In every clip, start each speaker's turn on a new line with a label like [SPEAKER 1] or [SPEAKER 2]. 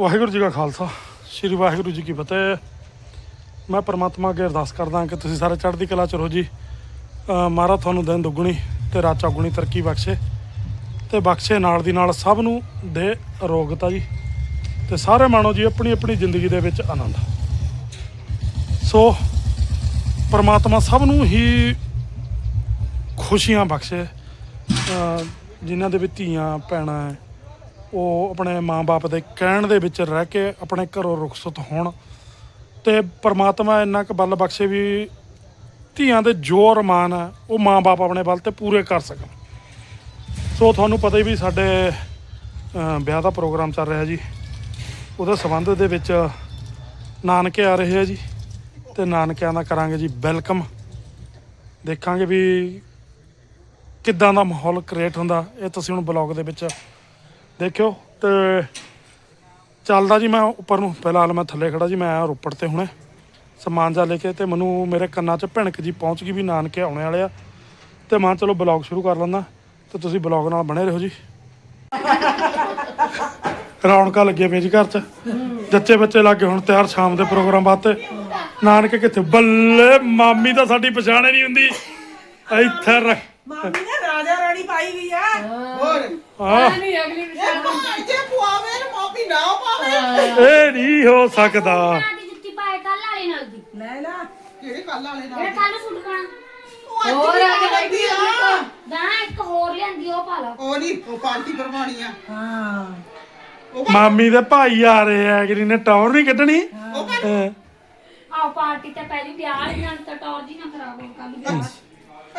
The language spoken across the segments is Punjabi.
[SPEAKER 1] ਵਾਹਿਗੁਰੂ ਜੀ ਕਾ ਖਾਲਸਾ, ਸ੍ਰੀ ਵਾਹਿਗੁਰੂ ਜੀ ਕੀ ਫਤਿਹ। ਮੈਂ ਪਰਮਾਤਮਾ ਅੱਗੇ ਅਰਦਾਸ ਕਰਦਾ ਕਿ ਤੁਸੀਂ ਸਾਰੇ ਚੜ੍ਹਦੀ ਕਲਾ ਚ ਰਹੋ ਜੀ। ਅਹ ਮਹਾਰਾਜ ਤੁਹਾਨੂੰ ਦਿਨ ਦੁੱਗਣੀ ਤੇ ਰਾਤ ਚੌਗੁਣੀ ਤਰੱਕੀ ਬਖਸ਼ੇ ਤੇ ਬਖਸ਼ੇ ਨਾਲ ਦੀ ਨਾਲ ਸਭ ਨੂੰ ਦੇ ਅਰੋਗਤਾ ਜੀ। ਤੇ ਸਾਰੇ ਮਾਣੋ ਜੀ, ਆਪਣੀ ਆਪਣੀ ਜ਼ਿੰਦਗੀ ਦੇ ਵਿੱਚ ਆਨੰਦ। ਸੋ ਪਰਮਾਤਮਾ ਸਭ ਨੂੰ ਹੀ ਖੁਸ਼ੀਆਂ ਬਖਸ਼ੇ। ਜਿਨ੍ਹਾਂ ਦੇ ਵਿੱਚ ਧੀਆਂ, ਭੈਣਾਂ ਉਹ ਆਪਣੇ ਮਾਂ-ਬਾਪ ਦੇ ਕਹਿਣ ਦੇ ਵਿੱਚ ਰਹਿ ਕੇ ਆਪਣੇ ਘਰੋਂ ਰੁਖਸਤ ਹੋਣ ਤੇ ਪਰਮਾਤਮਾ ਇੰਨਾ ਕੁ ਬਲ ਬਖਸ਼ੇ ਵੀ ਧੀਆਂ ਦੇ ਜੋ ਅਰਮਾਨ ਹੈ ਉਹ ਮਾਂ-ਬਾਪ ਆਪਣੇ ਬਲ ਤੇ ਪੂਰੇ ਕਰ ਸਕਣ। ਸੋ ਤੁਹਾਨੂੰ ਪਤਾ ਹੀ ਵੀ ਸਾਡੇ ਵਿਆਹ ਦਾ ਪ੍ਰੋਗਰਾਮ ਚੱਲ ਰਿਹਾ ਜੀ। ਉਹਦੇ ਸੰਬੰਧ ਦੇ ਵਿੱਚ ਨਾਨਕੇ ਆ ਰਹੇ ਆ ਜੀ ਤੇ ਨਾਨਕਿਆਂ ਦਾ ਕਰਾਂਗੇ ਜੀ ਵੈਲਕਮ। ਦੇਖਾਂਗੇ ਵੀ ਕਿੱਦਾਂ ਦਾ ਮਾਹੌਲ ਕ੍ਰੀਏਟ ਹੁੰਦਾ। ਇਹ ਤੁਸੀਂ ਹੁਣ ਬਲੌਗ ਦੇ ਵਿੱਚ ਦੇਖਿਓ ਤੇ ਚੱਲਦਾ ਜੀ ਮੈਂ ਉੱਪਰ ਨੂੰ। ਫਿਲਹਾਲ ਮੈਂ ਥੱਲੇ ਖੜਾ ਜੀ, ਮੈਂ ਆਇਆ ਰੋਪੜ ਤੇ ਹੁਣੇ ਸਮਾਨ ਜਾ ਲੈ ਕੇ ਤੇ ਮੈਨੂੰ ਮੇਰੇ ਕੰਨਾਂ 'ਚ ਭਿਣਕ ਜੀ ਪਹੁੰਚ ਗਈ ਵੀ ਨਾਨਕੇ ਆਉਣੇ ਵਾਲੇ ਆ। ਤੇ ਮੈਂ ਕਿਹਾ ਚਲੋ ਬਲੌਗ ਸ਼ੁਰੂ ਕਰ ਲੈਂਦਾ। ਤੇ ਤੁਸੀਂ ਬਲੌਗ ਨਾਲ ਬਣੇ ਰਹੋ ਜੀ। ਰੌਣਕਾਂ ਲੱਗੀਆਂ ਪਈਆਂ ਜੀ ਘਰ 'ਚ। ਜੱਚੇ ਬੱਚੇ ਲੱਗੇ ਹੁਣ ਤਿਆਰ ਸ਼ਾਮ ਦੇ ਪ੍ਰੋਗਰਾਮ ਵਾਸਤੇ ਨਾਨਕੇ ਕਿੱਥੇ? ਬੱਲੇ ਮਾਮੀ ਤਾਂ ਸਾਡੀ ਪਛਾਣ ਨਹੀਂ ਹੁੰਦੀ। ਇੱਥੇ ਰੱਖ
[SPEAKER 2] ਮਾਮੀ ਨੇ ਰਾਜਾ ਰਾਣੀ ਪਾਈ ਵੀ ਆ।
[SPEAKER 3] ਹੋਰ।
[SPEAKER 1] ਆ
[SPEAKER 4] ਨਹੀਂ ਅਗਲੀ
[SPEAKER 3] ਇਹ ਭਾ ਇੱਥੇ ਪੁਆਵੇ ਨਾ ਮਾਪੀ ਨਾ ਪਾਵੇ।
[SPEAKER 1] ਇਹ ਨਹੀਂ ਹੋ ਸਕਦਾ।
[SPEAKER 5] ਦੀ ਜੁੱਤੀ ਪਾਏ ਕੱਲ ਵਾਲੇ ਨਾਲ ਦੀ।
[SPEAKER 2] ਲੈ ਲਾ।
[SPEAKER 3] ਕਿਹੜੇ ਕੱਲ ਵਾਲੇ
[SPEAKER 5] ਜਿਹੜਾ
[SPEAKER 3] ਨਾਲ
[SPEAKER 5] ਕੱਲ ਸੁੱਟ ਖਾਣਾ
[SPEAKER 3] ਉਹ ਅੱਜ
[SPEAKER 4] ਹੋਰ
[SPEAKER 3] ਵੀ
[SPEAKER 4] ਆ ਕੇ
[SPEAKER 3] ਲੱਗਦੀ ਆ।
[SPEAKER 5] ਗਾਣਾ ਇੱਕ ਹੋਰ ਲਿਆਂਦੀ ਉਹ ਪਾ ਲਾ।
[SPEAKER 3] ਉਹ ਨਹੀਂ ਉਹ ਪਾਰਟੀ ਕਰਵਾਣੀ ਆ।
[SPEAKER 2] ਹਾਂ।
[SPEAKER 3] ਉਹ
[SPEAKER 1] ਮਾਮੀ ਦੇ ਭਾਈ ਆ ਰਹੇ ਆ ਕਿ ਨੇ ਟੌਰ ਨਹੀਂ ਕੱਢਣੀ?
[SPEAKER 3] ਉਹ ਕਰ
[SPEAKER 1] ਅਹ,
[SPEAKER 5] ਆਓ ਪਾਰਟੀ ਤੇ ਪਹਿਲੀ ਵਿਆਹ ਵਾਲੀ ਨਾਲ ਤਾਂ ਟੌਰ ਜੀ ਨਾ ਖਰਾਬ ਹੋ ਕੱਲ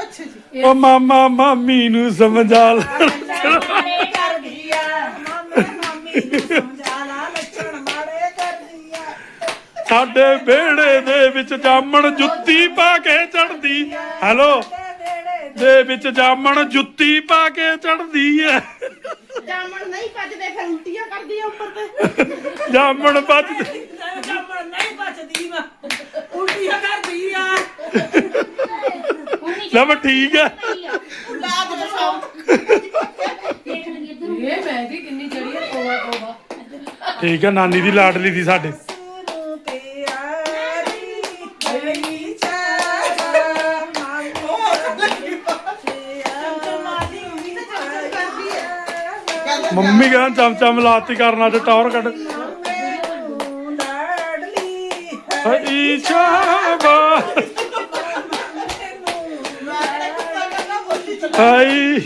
[SPEAKER 3] ਅੱਛਾ ਜੀ।
[SPEAKER 1] ਉਹ ਮਾਮਾ ਮਾਮੀ ਨੂੰ ਸਮਝਾ ਲੈ
[SPEAKER 2] ਮਾੜੇ ਕਰਦੀ ਆ ਮਾਮੇ ਮਾਮੀ ਨੂੰ ਸਮਝਾ ਲਾ ਲੱਛਣ। ਮਾੜੇ ਕਰਦੀ ਆ
[SPEAKER 1] ਸਾਡੇ ਵਿਹੜੇ ਦੇ ਵਿੱਚ ਜਾਮਣ ਜੁੱਤੀ ਪਾ ਕੇ ਚੜਦੀ ਹੈਲੋ?
[SPEAKER 2] ਤੇ
[SPEAKER 1] ਦੇ ਵਿੱਚ ਜਾਮਣ ਜੁੱਤੀ ਪਾ ਕੇ ਚੜਦੀ ਐ
[SPEAKER 3] ਜਾਮਣ ਨਹੀਂ ਭੱਜਦੇ ਫਿਰ ਉਲਟੀਆਂ ਕਰਦੀ ਆ ਉੱਪਰ ਤੇ।
[SPEAKER 1] ਜਾਮਣ ਵੱਜ
[SPEAKER 2] ਜੰਮਣ ਨਹੀਂ ਬਚਦੀ ਵਾ ਉਲਟੀਆਂ ਕਰਦੀ ਆ
[SPEAKER 1] ਲੈ ਮੈਂ ਠੀਕ
[SPEAKER 5] ਨੂੰ।
[SPEAKER 4] ਇਹ ਮਹਿੰਦੀ ਕਿੰਨੀ ਚੜੀ ਹੈ ਤੋਬਾ ਤੋਬਾ
[SPEAKER 1] ਠੀਕ ਐ ਨਾਨੀ ਦੀ ਲਾਡਲੀ ਦੀ ਸਾਡੇ।
[SPEAKER 2] ਮਾਮੀ
[SPEAKER 1] ਕਹਿੰਦਾ ਚਮ ਚਮ ਲਾਤੀ ਕਰਨਾ ਤੇ ਟੌਰ ਕੱਢ।
[SPEAKER 2] ਲਾਡਲੀ
[SPEAKER 1] ਹਈ ਹਾਈ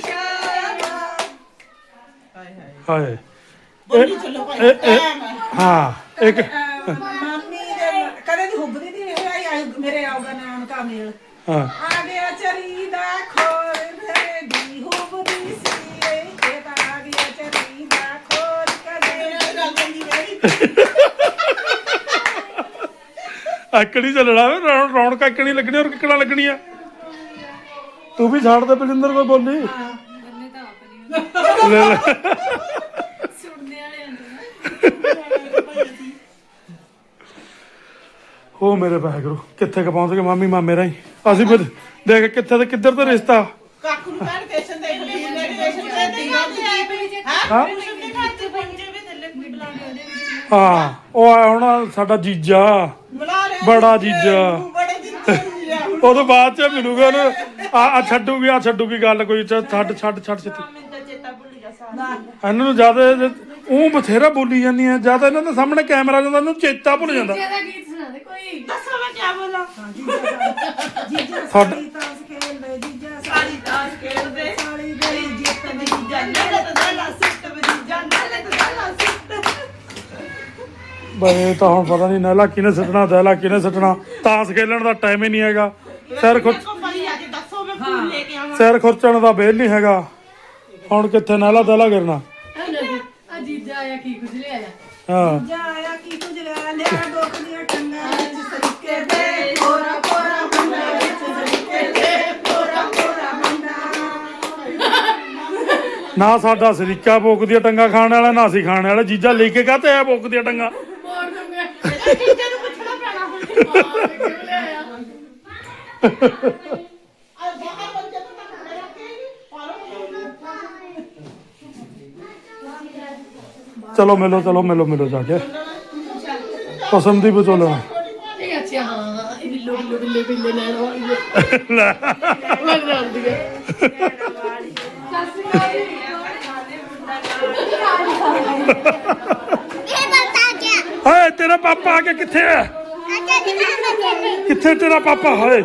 [SPEAKER 1] ਹਾਏ।
[SPEAKER 3] ਬੋਲੀ ਚੱਲੋ ਭਾਈ।
[SPEAKER 1] ਇਹ- ਇਹ- ਹਾਂ। ਇੱਕ
[SPEAKER 2] ਮਾਮੀ ਦੇ ਕਦੇ ਦੀ ਹੁੱਬਦੀ ਨਹੀਂ ਹੋਈ ਆਈ ਮੇਰੇ ਆਉਗਾ ਨਾਮ ਕਾ ਮੇਲ।
[SPEAKER 1] ਹਾਂ।
[SPEAKER 2] ਆ ਗਿਆ ਚਰੀ ਦਾ ਖੋਰ ਮੇਰੇ ਦੀ ਹੁੱਬਦੀ ਸੀ ਇਹ। ਤਾਂ ਆ ਗਿਆ ਚਰੀ ਦਾ ਖੋਰ ਕਦੇ
[SPEAKER 3] ਗੱਲ ਚੰਗੀ ਰਹੀ
[SPEAKER 1] ਆਕੜੀ ਚੱਲਣਾ ਵੇ ਰੌਣ- ਰੌਣਕ ਲੱਗਣੀ ਔਰ ਕਿੱਕਣਾ ਲੱਗਣੀਆਂ? ਤੂੰ ਵੀ ਛੱਡ ਦੇ ਬਲਿੰਦਰ ਕੋਈ ਬੋਲੀ ਲੈ ਲੈ ਹੋ ਮੇਰੇ ਵਾਹਿਗੁਰੂ ਕਿੱਥੇ ਕ ਪਹੁੰਚ ਗਏ ਮਾਮੀ ਮਾਮੇ ਰਾਈ ਅਸੀਂ ਫਿਰ ਦੇਖ ਕਿੱਥੇ ਤੇ ਕਿੱਧਰ ਤੇ ਰਿਸ਼ਤਾ
[SPEAKER 3] ਕਾਕੂ ਨੂੰ ਕਹਿਣ ਸਟੇਸ਼ਨ ਤੇ ਖੜੀ ਨੇ ਸਟੇਸ਼ਨ ਤੇ ਦੀਨਾ ਦੀ
[SPEAKER 1] ਹਾਂ ਹਾਂ ਉਹ ਆ ਹੁਣ ਸਾਡਾ ਜੀਜਾ।
[SPEAKER 3] ਰਿਹਾ
[SPEAKER 1] ਬੜਾ ਜੀਜਾ।
[SPEAKER 3] ਬੜੇ ਦਿਨ ਤੋਂ ਮਿਲਿਆ ਹੁਣ।
[SPEAKER 1] ਉਹ ਤੋਂ ਬਾਅਦ ਚ ਮਿਲੂਗਾ ਉਹਨੂੰ ਆ ਆ ਛੱਡੂਗੀ ਆ ਛੱਡੂਗੀ ਗੱਲ ਕੋਈ ਚ- ਛੱਡ ਛੱਡ ਛੱਡ ਛੱਡ
[SPEAKER 3] ਮੈਨੂੰ ਤਾਂ ਚੇਤਾ ਭੁੱਲ ਗਿਆ ਸਾਰਾ।
[SPEAKER 1] ਇਹਨਾਂ ਨੂੰ ਜ਼ਿਆਦਾ ਉਹ ਬਥੇਰਾ ਬੋਲੀ ਜਾਂਦੀਆਂ। ਜ਼ਿਆਦਾ ਇਹਨਾਂ ਦੇ ਸਾਹਮਣੇ ਕੈਮਰਾ ਜਾਂਦਾ ਇਹਨੂੰ ਚੇਤਾ ਭੁੱਲ ਜਾਂਦਾ।
[SPEAKER 4] ਇਹਦਾ ਗੀਤ ਸੁਣਾ ਦੇ ਕੋਈ?
[SPEAKER 3] ਦੱਸੋ ਮੈਂ ਕੀ ਬੋਲਾਂ?
[SPEAKER 2] ਜੀਜਾ
[SPEAKER 1] ਸਾਡ-
[SPEAKER 2] ਸਾਡੀ ਤਾਸ ਖੇਲਦੇ ਜੀਜਾ
[SPEAKER 3] ਸਾਰੀ ਤਾਸ਼ ਖੇਡਦੇ
[SPEAKER 2] ਸਾਲੀ ਗਈ
[SPEAKER 3] ਜਿੱਤ ਦੀ ਜੰਨਤ ਦਾ ਲਾ ਸਿੱਟ ਦੀ ਜੰਨਤ ਦਾ ਲਾ ਸਿੱਟ
[SPEAKER 1] ਬਈ ਤਾਂ ਹੁਣ ਪਤਾ ਨਹੀਂ ਨੈਲਾ ਕਿਨੇ ਸੱਟਣਾ ਦੈਲਾ ਕਿਨੇ ਸੱਟਣਾ। ਤਾਸ ਖੇਲਣ ਦਾ ਟਾਈਮ ਹੀ ਨਹੀਂ ਹੈਗਾ। ਸਿਰ ਖੁਰ
[SPEAKER 3] ਕੋ ਪਈ ਆ ਕੇ ਦੱਸੋ ਮੈਂ ਫੋਨ ਲੈ ਕੇ ਆਵਾਂ।
[SPEAKER 1] ਸਿਰ ਖੁਰਚਣ ਦਾ ਵੇਲ ਨਹੀਂ ਹੈਗਾ। ਹੁਣ ਕਿੱਥੇ ਨੈਲਾ ਦੈਲਾ ਗਿਰਨਾ।
[SPEAKER 4] ਆ ਜੀਜਾ ਆਇਆ ਕੀ ਕੁਝ ਲਿਆਇਆ?
[SPEAKER 1] ਹਾਂ।
[SPEAKER 2] ਜਾ ਆਇਆ ਕੀ ਕੁਝ ਲੈ ਲਿਆ ਦੁੱਖ ਦੀਆਂ ਟੰਗਾਂ ਵਿੱਚ ਸਰੀਕੇ ਦੇ ਕੋਰਾ ਕੋਰਾ ਮੁੰਡਾ ਵਿੱਚ ਸਰੀਕੇ ਦੇ ਕੋਰਾ ਕੋਰਾ ਮੁੰਡਾ।
[SPEAKER 1] ਨਾ ਸਾਡਾ ਸਰੀਕਾ ਬੋਕ ਦੀਆਂ ਟੰਗਾ ਖਾਣ ਵਾਲਾ ਨਾ ਅਸੀਂ ਖਾਣ ਵਾਲਾ। ਜੀਜਾ ਲੈ ਕੇ ਕਾਤੇ ਆ ਬੋਕ ਦੀਆਂ ਟੰਗਾ?
[SPEAKER 4] ਮੋੜ ਦੂੰਗਾ
[SPEAKER 5] ਜੀਜੇ ਨੂੰ ਪੁੱਛਣਾ ਪੈਣਾ ਹੁਣ
[SPEAKER 4] ਆ ਕਿਉਂ ਲਿਆਇਆ
[SPEAKER 3] ਆ ਬਾਹਰ ਬੰਦੇ ਤੋਂ ਤਾਂ ਖੜੇ ਰੱਖੇ ਪਾਲੋ
[SPEAKER 1] ਚਲੋ ਮਿਲੋ ਚਲੋ ਮਿਲੋ ਮਿਲੋ ਜਾ ਕੇ ਪਸੰਦ ਦੀ ਵਿਚੋਲਣ
[SPEAKER 4] ਇਹ ਅੱਛਾ ਹਾਂ ਇਹ ਬਿੱਲੋ ਬਿੱਲੋ ਬਿੱਲੇ ਬਿੱਲੇ ਲੈਣ ਵਾਲੀ ਹੈ ਮੈਂ ਜਾਂਦੀ ਹੈ
[SPEAKER 1] ਹਾਏ ਤੇਰਾ ਪਾਪਾ ਆ ਕੇ ਕਿੱਥੇ ਹੈ ਕਿੱਥੇ ਤੇਰਾ ਪਾਪਾ? ਹਾਏ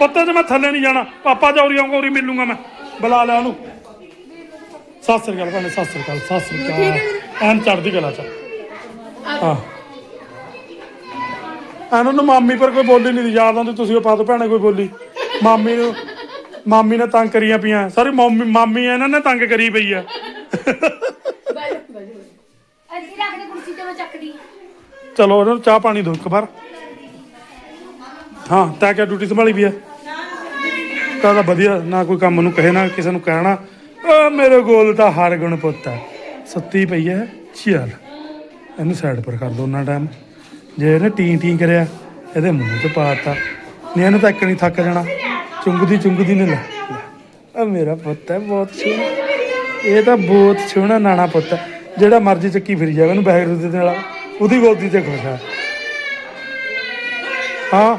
[SPEAKER 1] ਪੱਤੇ ਤੇ ਮੈਂ ਥੱਲੇ ਨਹੀਂ ਜਾਣਾ। ਪਾਪਾ ਜੌਰੀ ਆਉਂਗਾ ਉਰੀ ਮਿਲੂੰਗਾ ਮੈਂ। ਬੁਲਾ ਲਿਆ ਉਹਨੂੰ। ਸਤਿ ਸ੍ਰੀ ਅਕਾਲ ਭੈਣੇ ਸਤਿ ਸ੍ਰੀ ਅਕਾਲ ਸਤਿ ਸ੍ਰੀ ਅਕਾਲ। ਐਨ ਚੜਦੀ ਕਲਾ ਚ। ਹਾਂ। ਇਹਨਾਂ ਨੂੰ ਮਾਮੀ ਪਰ ਕੋਈ ਬੋਲੀ ਨਹੀਂ ਯਾਦ ਆਉਂਦੀ ਤੁਸੀਂ ਉਹ ਪਾ ਭੈਣੇ ਕੋਈ ਬੋਲੀ। ਮਾਮੀ ਨੂੰ ਮਾਮੀ ਨੇ ਤੰਗ ਕਰੀਆਂ ਪਈਆਂ। ਸਾਰੀ ਮਾਮੀ ਮਾਮੀ ਇਹਨਾਂ ਨੇ ਤੰਗ ਕਰੀ ਪਈ ਆ।
[SPEAKER 5] ਅਸੀਂ ਰੱਖ ਦੇ ਕੁਰਸੀ ਤੇ ਮੈਂ ਚੱਕਦੀ।
[SPEAKER 1] ਚਲੋ ਉਹਨਾਂ ਨੂੰ ਚਾਹ ਪਾਣੀ ਦਿਓ ਇੱਕ ਵਾਰ। ਹਾਂ ਤਾਂ ਕਿਆ ਡਿਊਟੀ ਸੰਭਾਲੀ ਵੀ ਹੈ। ਤਾਂ ਤਾਂ ਵਧੀਆ, ਨਾ ਕੋਈ ਕੰਮ ਨੂੰ ਕਹੇ, ਨਾ ਕਿਸੇ ਨੂੰ ਕਹਿਣਾ। ਓ ਮੇਰੇ ਗੋਲ ਤਾਂ ਹਰ ਗੁਣ ਪੁੱਤ ਹੈ। ਸੁੱਤੀ ਪਈ ਹੈ, ਚੱਲ। ਇਹਨੂੰ ਸਾਈਡ ਪਰ ਕਰ ਦੋ ਉਹਨਾਂ ਟਾਈਮ ਜੇ ਇਹਨੇ ਟੀ ਟੀ ਕਰਿਆ, ਇਹਦੇ ਮੂੰਹ 'ਚ ਪਾਤਾ ਨਹੀਂ, ਇਹਨੂੰ ਤਾਂ ਇੱਕ ਨਹੀਂ ਥੱਕ ਜਾਣਾ। ਚੁੰਗਦੀ ਚੁੰਗਦੀ ਨੇ ਲੈ। ਆ ਮੇਰਾ ਪੁੱਤ ਹੈ, ਬਹੁਤ ਸੋਹਣਾ। ਇਹ ਤਾਂ ਬਹੁਤ ਸੋਹਣਾ ਨਾਣਾ ਪੁੱਤ ਹੈ। ਜਿਹੜਾ ਮਰਜ਼ੀ ਚੱਕੀ ਫਿਰੀ ਜਾਵੇ ਇਹਨੂੰ ਬੈਗ ਦੇ ਦੇਣ ਉਹਦੀ ਗੋਦੀ ਤੇ ਖੁਸ਼ ਹੈ ਹਾਂ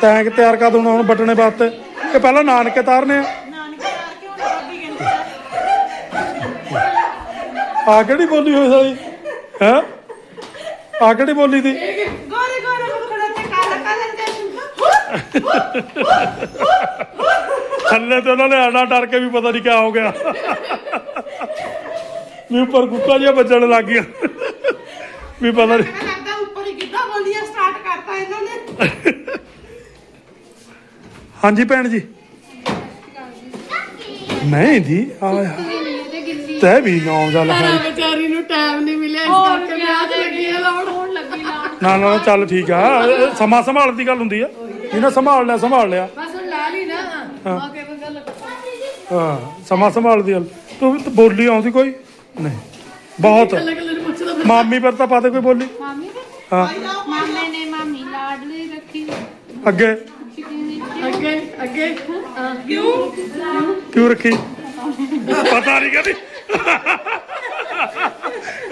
[SPEAKER 1] ਟੈਂਕ ਤਿਆਰ ਕਰ ਦੇਣਾ ਹੁਣ ਬਟਣੇ ਵਾਸਤੇ। ਕਿ ਪਹਿਲਾਂ ਨਾਨਕੇ ਤਾਰਨੇ ਆ। ਆ। ਕਿਹੜੀ ਬੋਲੀ ਹੋਈ ਸਾਲੀ? ਹੈ? ਆ ਕਿਹੜੀ ਬੋਲੀ ਦੀ?
[SPEAKER 2] ਗੋਰੇ ਗੋਰੇ ਮੁਖੜਾ ਤੇ ਕਾਲਾ ਕਾਲਾ ਤੇ
[SPEAKER 1] ਥੱਲੇ ਤੇ ਉਹਨਾਂ ਨੇ ਆਣਾ ਡਰ ਕੇ ਵੀ ਪਤਾ ਨਹੀਂ ਕਿਆ ਹੋ ਗਿਆ। ਵੀ ਉੱਪਰ ਕੁੱਕਾ ਜਿਹਾ ਵੱਜਣ ਲੱਗ ਗਿਆ ਵੀ ਪਤਾ ਨਹੀਂ
[SPEAKER 2] ਮੈਨੂੰ ਲੱਗਦਾ ਉੱਪਰ ਹੀ ਕਿੱਦਾਂ ਬੋਲੀਆਂ ਸਟਾਰਟ ਕਰਤਾ ਇਹਨਾਂ ਨੇ।
[SPEAKER 1] ਹਾਂਜੀ ਭੈਣ ਜੀ। ਨਹੀਂ ਦੀ ਆਇਆ ਤੈ ਵੀ ਨਾਮ ਦਾ ਲਿਖਿਆ
[SPEAKER 4] ਨਾ ਵਿਚਾਰੀ ਨੂੰ ਟਾਈਮ ਨਹੀਂ ਮਿਲਿਆ ਇਸ ਕਰਕੇ ਵਿਆਹ ਤੇ ਲੱਗੀ ਆ ਲਾਉਣ
[SPEAKER 5] ਹੋਣ ਲੱਗੀ ਲਾਣ
[SPEAKER 1] ਨਾ ਨਾ ਚੱਲ ਠੀਕ ਆ। ਇਹ ਸਮਾਂ ਸੰਭਾਲਣ ਦੀ ਗੱਲ ਹੁੰਦੀ ਆ। ਇਹਨੇ ਸੰਭਾਲ ਲਿਆ ਸੰਭਾਲ ਲਿਆ।
[SPEAKER 4] ਬਸ ਹੁਣ ਲਾ ਲਈ ਨਾ। ਬੰਦਾ ਲੱਗ
[SPEAKER 1] ਹਾਂ ਸਮਾਂ ਸੰਭਾਲ ਦੀ ਗੱਲ। ਤੂੰ ਤੂੰ ਬੋਲੀ ਆਉਂਦੀ ਕੋਈ? ਨਹੀਂ। ਬਹੁਤ। ਮਾਮੀ ਪਰ ਤਾਂ ਪਾਦੇ ਕੋਈ ਬੋਲੀ।
[SPEAKER 5] ਮਾਮੀ ਨੇ
[SPEAKER 1] ਹਾਂ।
[SPEAKER 5] ਮਾਮੇ ਨੇ ਮਾਮੀ ਲਾਡਲੀ ਰੱਖੀ।
[SPEAKER 1] ਅੱਗੇ।
[SPEAKER 4] ਅੱਗੇ ਅੱਗੇ। ਹਾਂ। ਕਿਉਂ?
[SPEAKER 1] ਕਿਉਂ ਰੱਖੀ? ਪਤਾ ਨਹੀਂ ਕਦੀ।